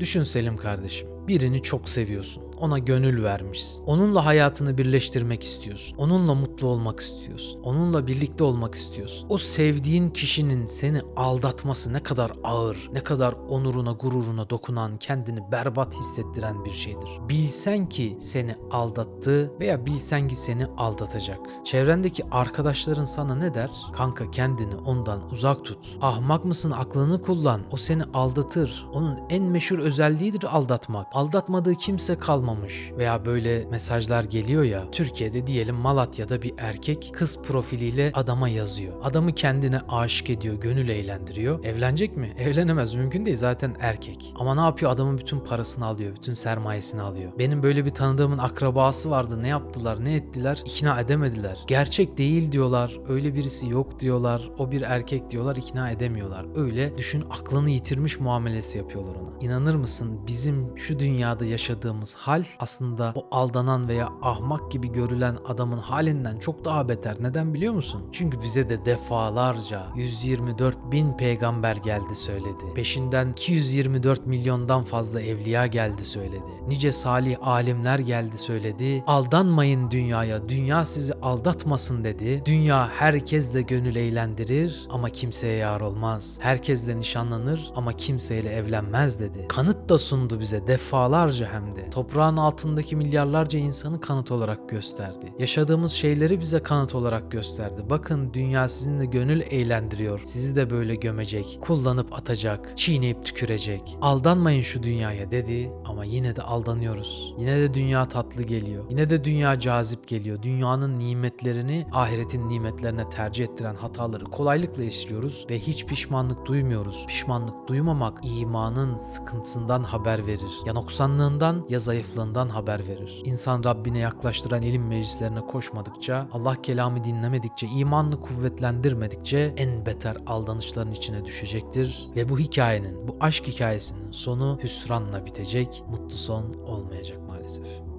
Düşün Selim kardeşim. Birini çok seviyorsun. Ona gönül vermişsin. Onunla hayatını birleştirmek istiyorsun. Onunla mutlu olmak istiyorsun. Onunla birlikte olmak istiyorsun. O sevdiğin kişinin seni aldatması ne kadar ağır, ne kadar onuruna, gururuna dokunan, kendini berbat hissettiren bir şeydir. Bilsen ki seni aldattı veya bilsen ki seni aldatacak. Çevrendeki arkadaşların sana ne der? Kanka kendini ondan uzak tut. Ahmak mısın aklını kullan. O seni aldatır. Onun en meşhur özelliğidir aldatmak. Aldatmadığı kimse kalmamış. Veya böyle mesajlar geliyor ya. Türkiye'de diyelim Malatya'da bir erkek kız profiliyle adama yazıyor. Adamı kendine aşık ediyor, gönül eğlendiriyor. Evlenecek mi? Evlenemez. Mümkün değil zaten erkek. Ama ne yapıyor? Adamın bütün parasını alıyor, bütün sermayesini alıyor. Benim böyle bir tanıdığımın akrabası vardı. Ne yaptılar, ne ettiler? İkna edemediler. Gerçek değil diyorlar. Öyle birisi yok diyorlar. O bir erkek diyorlar. ikna edemiyorlar. Öyle düşün aklını yitirmiş muamelesi yapıyorlar ona. İnanır mısın bizim şu dünyada yaşadığımız hal aslında o aldanan veya ahmak gibi görülen adamın halinden çok daha beter. Neden biliyor musun? Çünkü bize de defalarca 124 bin peygamber geldi söyledi. Peşinden 224 milyondan fazla evliya geldi söyledi. Nice salih alimler geldi söyledi. Aldanmayın dünyaya, dünya sizi aldatmasın dedi. Dünya herkesle gönül eğlendirir ama kimseye yar olmaz. Herkesle nişanlanır ama kimseyle evlenmez dedi. Kanıt da sundu bize defalarca hem de. Toprağın altındaki milyarlarca insanı kanıt olarak gösterdi. Yaşadığımız şeyleri bize kanıt olarak gösterdi. Bakın dünya sizinle gönül eğlendiriyor. Sizi de böyle gömecek, kullanıp atacak, çiğneyip tükürecek. Aldanmayın şu dünyaya dedi ama yine de aldanıyoruz. Yine de dünya tatlı geliyor. Yine de dünya cazip geliyor. Dünyanın nimetlerini ahiretin nimetlerine tercih ettiren hataları kolaylıkla işliyoruz ve hiç pişmanlık duymuyoruz. Pişmanlık duymamak imanın sıkıntısından haber verir. Ya noksanlığından ya zayıflığından haber verir. İnsan Rabbine yaklaştıran ilim meclislerine koşmadıkça, Allah kelamı dinlemedikçe, imanını kuvvetlendirmedikçe en beter aldanışların içine düşecektir. Ve bu hikayenin, bu aşk hikayesinin sonu hüsranla bitecek, mutlu son olmayacak maalesef.